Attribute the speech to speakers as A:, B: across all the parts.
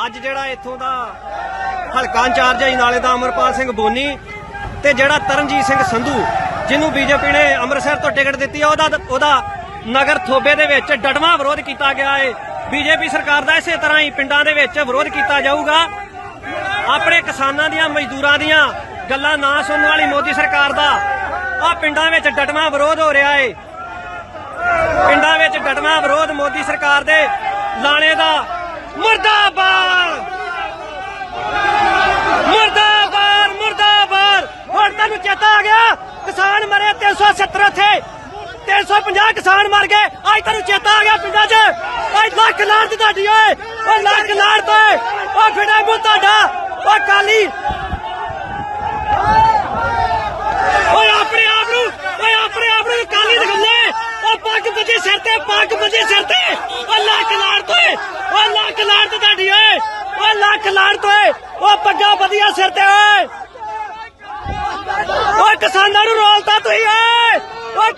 A: ਅੱਜ ਜਿਹੜਾ ਇੱਥੋਂ ਦਾ ਹਲਕਾ ਇੰਚਾਰਜ ਹੈ ਨਾਲੇ ਦਾ ਅਮਰਪਾਲ ਸਿੰਘ ਬੋਨੀ ਤੇ ਜਿਹੜਾ ਤਰਨਜੀਤ ਸਿੰਘ ਸੰਧੂ ਜਿਹਨੂੰ ਬੀਜੇਪੀ ਨੇ ਅੰਮ੍ਰਿਤਸਰ ਤੋਂ ਟਿਕਟ ਦਿੱਤੀ ਹੈ ਉਹਦਾ ਉਹਦਾ ਨਗਰ ਥੋਬੇ ਦੇ ਵਿੱਚ ਡਟਵਾ ਵਿਰੋਧ ਕੀਤਾ ਗਿਆ ਹੈ ਬੀਜੇਪੀ ਸਰਕਾਰ ਦਾ ਇਸੇ ਤਰ੍ਹਾਂ ਹੀ ਪਿੰਡਾਂ ਦੇ ਵਿੱਚ ਵਿਰੋਧ ਕੀਤਾ ਜਾਊਗਾ। ਆਪਣੇ ਕਿਸਾਨਾਂ ਦੀਆਂ, ਮਜ਼ਦੂਰਾਂ ਦੀਆਂ ਗੱਲਾਂ ਨਾ ਸੁਣਨ ਵਾਲੀ ਮੋਦੀ ਸਰਕਾਰ ਦਾ ਆ ਪਿੰਡਾਂ ਵਿੱਚ ਡਟਵਾ ਵਿਰੋਧ ਹੋ ਰਿਹਾ ਏ। ਪਿੰਡਾਂ ਵਿੱਚ ਡਟਵਾ ਵਿਰੋਧ ਮੋਦੀ ਸਰਕਾਰ ਦੇ ਲਾਣੇ ਦਾ ਮੁਰਦਾਬਾਦ! 76 ਥੇ 350 ਕਿਸਾਨ ਮਰ ਗਏ। ਅੱਜ ਤੈਨੂੰ ਚੇਤਾ ਆ ਗਿਆ ਪਿੰਡਾਂ 'ਚ। ਅੱਜ ਲੱਖ ਲਾਣ ਤੇ ਤੁਹਾਡੀ ਓਏ। ਉਹ ਲੱਖ ਲਾਣ ਤੇ। ਓ ਫਿੜਾ ਮੂੰਹ ਤੁਹਾਡਾ। ਓ ਕਾਲੀ ਓਏ ਆਪਣੇ ਆਪ ਨੂੰ ਓਏ ਆਪਣੇ ਆਪ ਨੂੰ ਕਾਲੀ ਦਿਖਾਉਂਦੇ। ਓ ਪੱਗ ਬੱਜੇ ਸਿਰ ਤੇ, ਪੱਗ ਬੱਜੇ ਸਿਰ ਤੇ। ਓ ਲੱਖ ਲਾਣ ਤੇ। ਓ ਲੱਖ ਲਾਣ ਤੇ ਤੁਹਾਡੀ ਓਏ। ਓ ਲੱਖ ਲਾਣ ਤੇ। ਓ ਪੱਗਾ ਵਧੀਆ ਸਿਰ ਤੇ ਓਏ।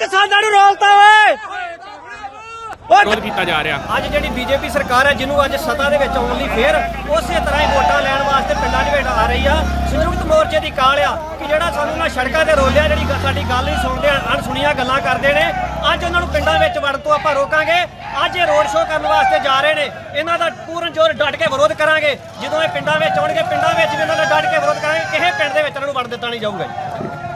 A: ਕਿਸਾਨਾਂ ਨੂੰ ਰੋਲਤਾ ਓਏ।
B: ਵਿਰੋਧ ਕੀਤਾ ਜਾ ਰਿਹਾ।
A: ਅੱਜ ਜਿਹੜੀ ਬੀਜੇਪੀ ਸਰਕਾਰ ਹੈ ਜਿਹਨੂੰ ਅੱਜ ਸੱਤਾ ਦੇ ਵਿੱਚ ਆਉਣ ਲਈ ਫੇਰ ਉਸੇ ਤਰ੍ਹਾਂ ਹੀ ਵੋਟਾਂ ਲੈਣ ਵਾਸਤੇ ਪਿੰਡਾਂ 'ਚ ਵੇਟ ਆ ਰਹੀ ਆ। ਸੰਯੁਕਤ ਮੋਰਚੇ ਦੀ ਕਾਲ ਆ ਕਿ ਜਿਹੜਾ ਸਾਨੂੰ ਨਾ ਸੜਕਾਂ ਤੇ ਰੋਲਿਆ ਜਿਹੜੀ ਸਾਡੀ ਗੱਲ ਨਹੀਂ ਸੁਣਦੇ ਅਣਸੁਣੀਆਂ ਗੱਲਾਂ ਕਰਦੇ ਨੇ। ਅੱਜ ਉਹਨਾਂ ਨੂੰ ਪਿੰਡਾਂ ਵਿੱਚ ਵੜਨ ਤੋਂ ਆਪਾਂ ਰੋਕਾਂਗੇ। ਅੱਜ ਇਹ ਰੋਡ ਸ਼ੋਅ ਕਰਨ ਵਾਸਤੇ ਜਾ ਰਹੇ ਨੇ। ਇਹਨਾਂ ਦਾ ਪੂਰਨ ਜੋਰ ਡਟ ਕੇ ਵਿਰੋਧ ਕਰਾਂਗੇ। ਜਦੋਂ ਇਹ ਪਿੰਡਾਂ ਵਿੱਚ ਆਉਣਗੇ ਪਿੰਡਾਂ ਵਿੱਚ ਵੀ ਇਹਨਾਂ ਦਾ ਡਟ ਕੇ ਵਿਰੋਧ ਕਰਾਂਗੇ। ਕਿਸੇ ਪਿੰਡ ਦੇ ਵਿੱਚ ਇਹਨਾਂ ਨੂੰ ਵੜ ਦਿੱਤਾ ਨਹੀਂ ਜਾਊਗਾ ਜੀ।